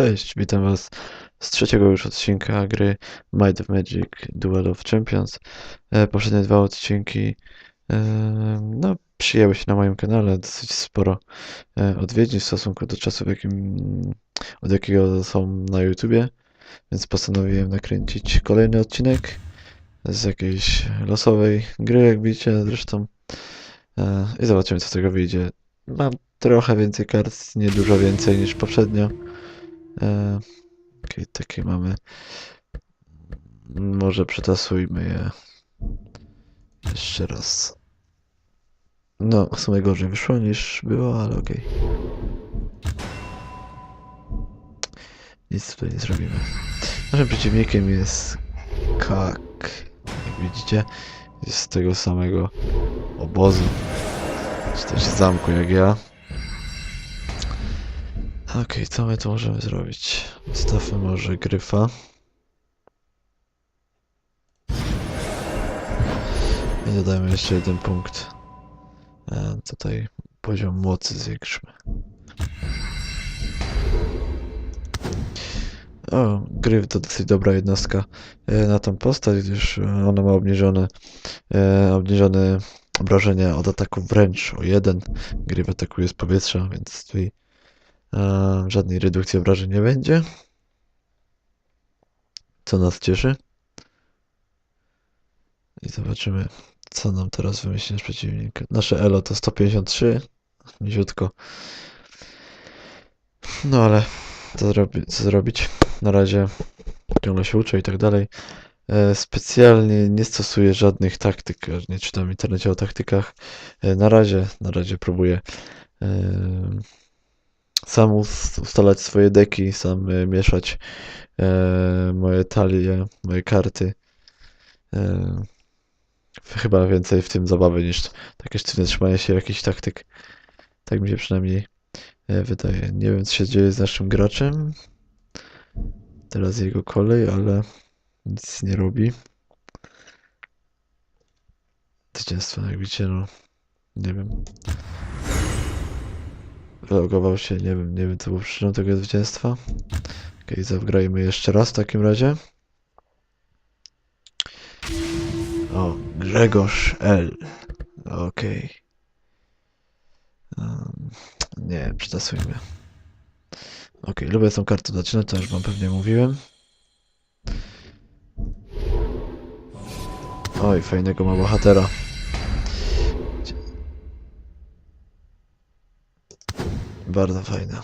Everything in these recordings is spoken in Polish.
Cześć, witam Was z trzeciego już odcinka gry Might of Magic Duel of Champions. E, poprzednie dwa odcinki e, no, przyjęły się na moim kanale dosyć sporo e, odwiedzin w stosunku do czasu, w jakim, od jakiego są na YouTubie, więc postanowiłem nakręcić kolejny odcinek z jakiejś losowej gry, jak widzicie zresztą. I zobaczymy, co z tego wyjdzie. Mam trochę więcej kart, nie dużo więcej niż poprzednio. E, Okej, takie mamy. Może przetasujmy je jeszcze raz. No, w sumie gorzej wyszło niż było, ale okej. Nic tutaj nie zrobimy. Naszym przeciwnikiem jest Kak. Jak widzicie, jest z tego samego obozu. Czy też zamku jak ja. Okej, co my tu możemy zrobić? Stawmy może gryfa. I dodajmy jeszcze jeden punkt. E, tutaj poziom mocy zwiększmy. O, gryf to dosyć dobra jednostka e, na tą postać, gdyż ona ma obniżone, e, obniżone obrażenia od ataku wręcz o jeden. Gryf atakuje z powietrza, więc tutaj E, żadnej redukcji obrażeń nie będzie. Co nas cieszy. I zobaczymy, co nam teraz wymyśli nasz przeciwnik. Nasze elo to 153. Niziutko. No ale co, zrobi co zrobić? Na razie ciągle się uczę i tak dalej. E, Specjalnie nie stosuję żadnych taktyk, nie czytam w internecie o taktykach. E, Na razie, na razie próbuję e, sam us- ustalać swoje deki, sam e, mieszać e, moje talie, moje karty. E, chyba więcej w tym zabawy niż takie sztywne trzymanie się jakichś taktyk. Tak mi się przynajmniej wydaje. Nie wiem, co się dzieje z naszym graczem. Teraz jego kolej, ale nic nie robi. Zwycięstwo, jak widzicie, no nie wiem. Wylogował się, nie wiem, nie wiem co było przyczyną tego zwycięstwa. Okej, zagrajmy jeszcze raz w takim razie. O, Grzegorz L. Okej. Um, nie, przetasujmy. Okej, lubię tą kartę zaczynać, to już wam pewnie mówiłem. Oj, fajnego ma bohatera. Bardzo fajna.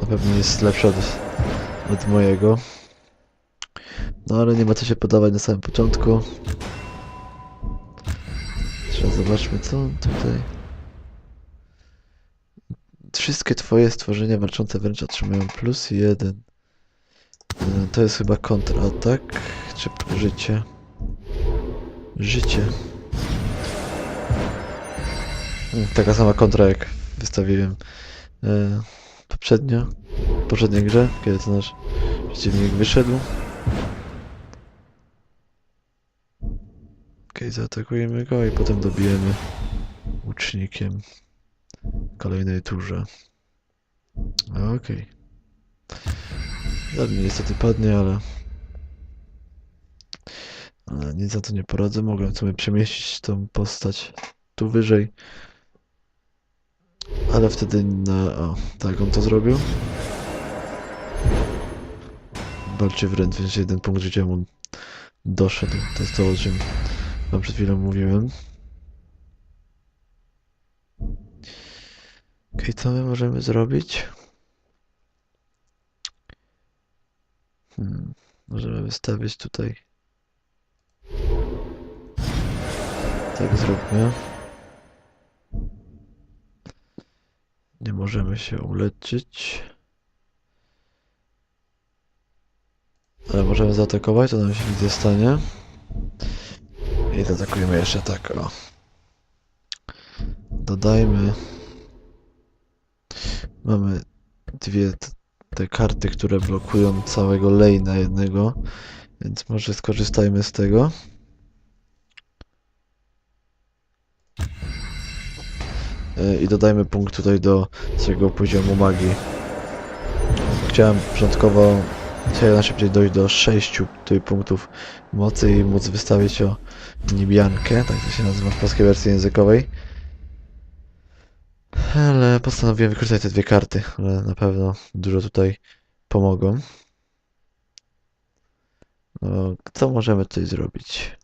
Na pewno jest lepsza od, od mojego. No ale nie ma co się podawać na samym początku. Teraz zobaczmy co tutaj. Wszystkie twoje stworzenia walczące wręcz otrzymują plus jeden. E, To jest chyba kontratak, czy życie? Życie. Mm, Taka sama kontra jak wystawiłem e, poprzednio, w poprzedniej grze, kiedy to nasz przeciwnik wyszedł. Okej, zaatakujemy go i potem dobijemy łucznikiem w kolejnej turze. Okej. Okay. niestety padnie, ale... ale nic za to nie poradzę. Mogłem sobie przemieścić tą postać tu wyżej. Ale wtedy na... O, tak on to zrobił. Walczy wręcz, więc jeden punkt życia mu doszedł. To jest to, o czym wam przed chwilą mówiłem. Okej, co my możemy zrobić? Hmm, możemy wystawić tutaj. Tak zróbmy. Nie możemy się uleczyć. Ale możemy zaatakować, to nam się nic nie stanie. I zaatakujemy jeszcze tak, o. Dodajmy. Mamy dwie te karty, które blokują całego lane'a jednego. Więc może skorzystajmy z tego. I dodajmy punkt tutaj do swojego poziomu magii. chciałem początkowo chciałem na szybciej dojść do 6 tutaj punktów mocy i móc wystawić o niebiankę, tak to się nazywa w polskiej wersji językowej. Ale postanowiłem wykorzystać te dwie karty, one na pewno dużo tutaj pomogą. No, co możemy tutaj zrobić?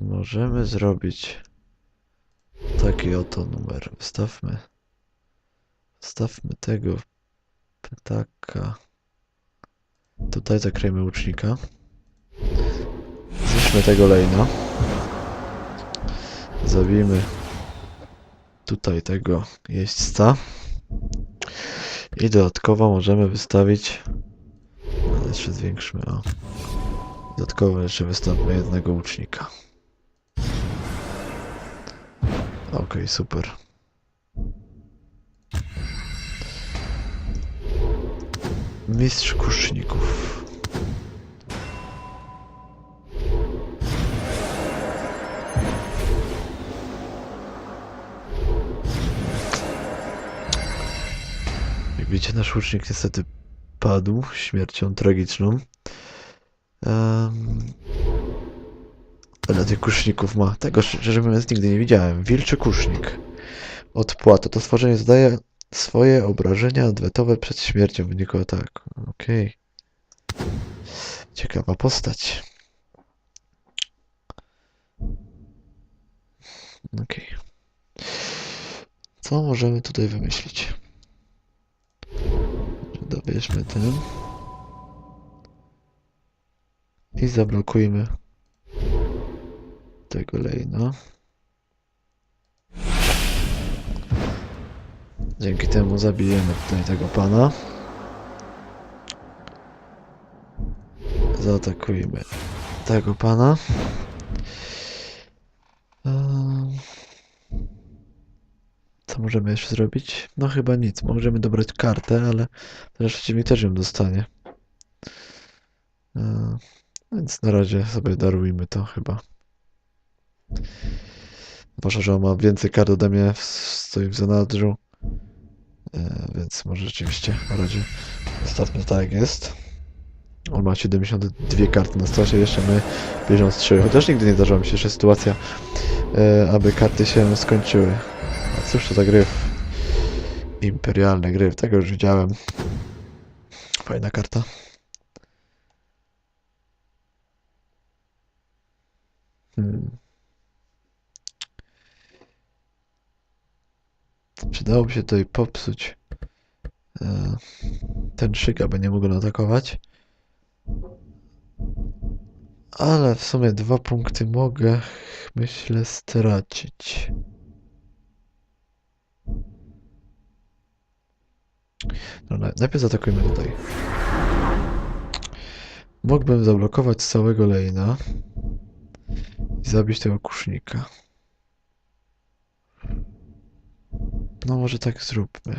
Możemy zrobić taki oto numer. Wstawmy. Wstawmy tego ptaka. Tutaj zakryjmy łucznika. Zniszczmy tego lejna. Zabijmy tutaj tego jeźdźca. I dodatkowo możemy wystawić. Ale jeszcze zwiększmy. O. Dodatkowo jeszcze wystawmy jednego łucznika. Okej, super. Mistrz kuszników. Widzicie, nasz łucznik niestety padł śmiercią tragiczną. Ale tych kuszników ma. Tego szczerze mówiąc nigdy nie widziałem. Wilczy kusznik. Odpłata. To stworzenie zadaje swoje obrażenia odwetowe przed śmiercią w wyniku ataku. Okej. Ciekawa postać. Okej. Co możemy tutaj wymyślić? Dobierzmy ten. I zablokujmy tego lejna. Dzięki temu zabijemy tutaj tego pana. Zaatakujmy tego pana. Ehm, Co możemy jeszcze zrobić? No chyba nic. Możemy dobrać kartę, ale ten przeciwnik też ją dostanie. Ehm, Więc na razie sobie darujmy to chyba. Zwłaszcza, że on ma więcej kart ode mnie, stoi w zanadrzu. E, więc może rzeczywiście razie zostawmy tak jest. On ma 72 karty na stosie, jeszcze my 53. Chociaż nigdy nie zdarzyła mi się jeszcze sytuacja, e, aby karty się skończyły. A cóż to za gryf? Imperialny gryf, tego już widziałem. Fajna karta. Hmm. Przydałoby się tutaj popsuć e, ten szyk, aby nie mógł go atakować. Ale w sumie dwa punkty mogę, myślę, stracić. No, na- najpierw zaatakujmy tutaj. Mógłbym zablokować całego lejna i zabić tego kusznika. No może tak zróbmy.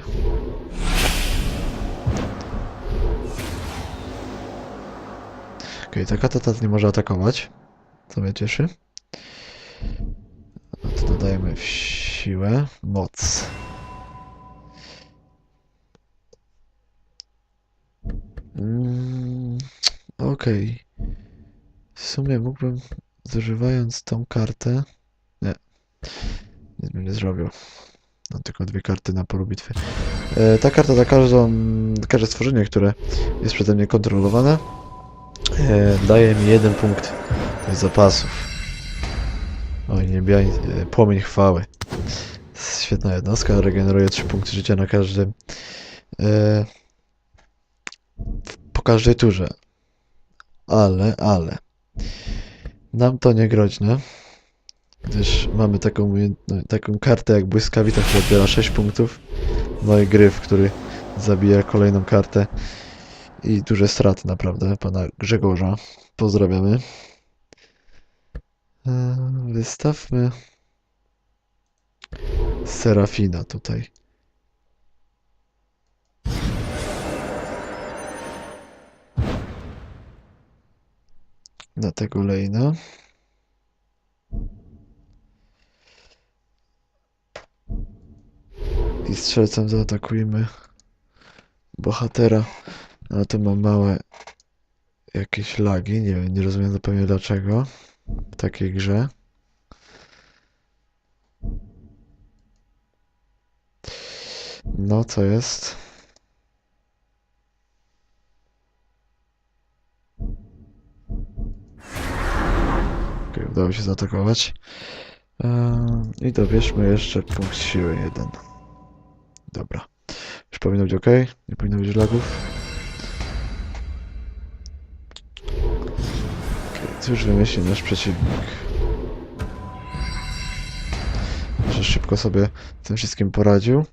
Okej, taka tata nie może atakować. Co mnie cieszy. No to dodajemy w siłę, moc. Mm, Okej. W sumie mógłbym, zużywając tą kartę... Nie. Nic bym nie zrobił. Mam tylko dwie karty na polu bitwy. E, ta karta za każdą, każde stworzenie, które jest przeze mnie kontrolowane, e, daje mi jeden punkt zapasów. Oj, niebiań, e, płomień chwały. Świetna jednostka, regeneruje 3 punkty życia na każdym. Po każdej turze. Ale, ale. Nam to nie groźne. Gdyż mamy taką, umiejętno- taką kartę jak błyskawica, która odbiera 6 punktów. No i gryf, który zabija kolejną kartę. I duże straty naprawdę pana Grzegorza. Pozdrawiamy. E, Wystawmy Serafina tutaj. Na tego lejna. I strzelcem zaatakujmy bohatera. Ale tu mam małe jakieś lagi, nie wiem, nie rozumiem zupełnie dlaczego w takiej grze. No, co jest? Okej, udało się zaatakować. Eee, I dobierzmy jeszcze punkt siły jeden. Dobra. Już powinno być ok. Nie powinno być lagów. Okay, cóż wymyśli nasz przeciwnik? Że szybko sobie z tym wszystkim poradził.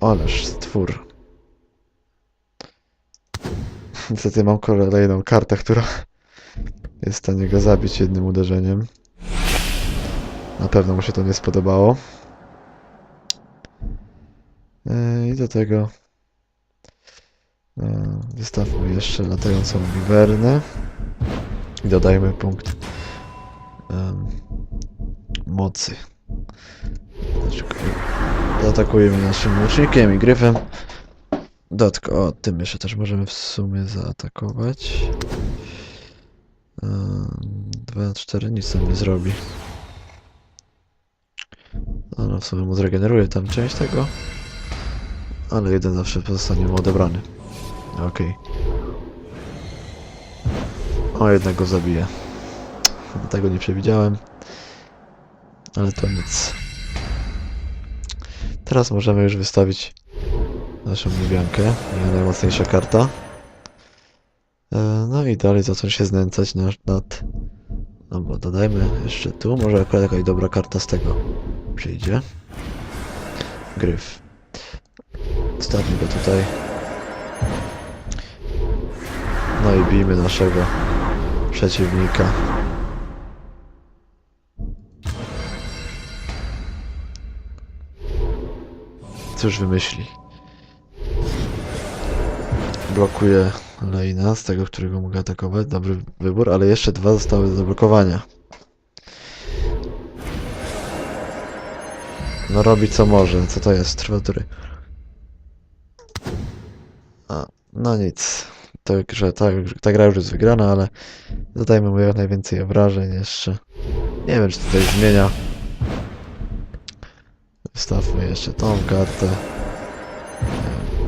Ależ stwór. Niestety mam kolejną kartę, która jest w stanie go zabić jednym uderzeniem. Na pewno mu się to nie spodobało. Yy, I do tego yy, wystawmy jeszcze latającą wiwernę i dodajmy punkt em, mocy. Zaatakujemy naszym łucznikiem i gryfem. Dodatkowo o, tym jeszcze też możemy w sumie zaatakować. 2 na 4 nic nam nie zrobi. Ono w sumie mu zregeneruje tam część tego. Ale jeden zawsze pozostanie mu odebrany. Okej. O, jednak go zabije. Tego nie przewidziałem. Ale to nic. Teraz możemy już wystawić naszą niebiankę. Nie najmocniejsza karta. E, No i dalej zacząć się znęcać nad, nad... No bo dodajmy jeszcze tu, może akurat jakaś dobra karta z tego przyjdzie. Gryf. Stawmy go tutaj. No i bijmy naszego przeciwnika. Cóż wymyśli? Blokuje Leina z tego, którego mogę atakować. Dobry wybór, ale jeszcze dwa zostały do zablokowania. No robi co może. Co to jest? Trwatury. A, no nic. To, że ta, ta gra już jest wygrana, ale zadajmy mu jak najwięcej obrażeń jeszcze. Nie wiem, czy tutaj zmienia. Wstawmy jeszcze tą kartę.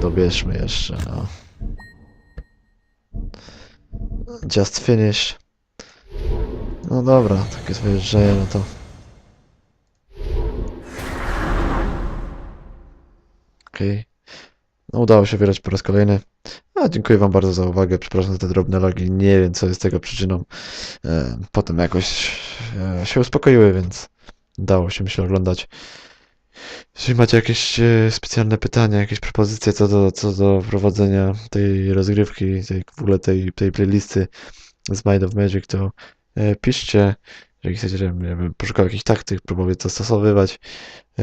Dobierzmy jeszcze, no. Just finish. No dobra, takie swoje wyjeżdżają, no to... Okej. No udało się wygrać po raz kolejny. A, dziękuję wam bardzo za uwagę. Przepraszam za te drobne logi. Nie wiem, co jest tego przyczyną. E, potem jakoś e, się uspokoiły, więc dało się myślę oglądać. Jeśli macie jakieś e, specjalne pytania, jakieś propozycje co do, co do prowadzenia tej rozgrywki, tej, w ogóle tej, tej playlisty z Mind of Magic, to piszcie. Jeżeli chcecie, żebym wiem, poszukał jakichś taktyk, próbować zastosowywać, e,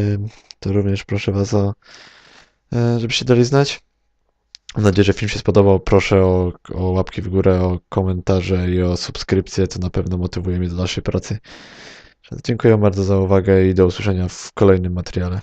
to również proszę was o, e, żebyście dali znać. Mam nadzieję, że film się spodobał. Proszę o, o łapki w górę, o komentarze i o subskrypcję. To na pewno motywuje mnie do dalszej pracy. Dziękuję bardzo za uwagę i do usłyszenia w kolejnym materiale.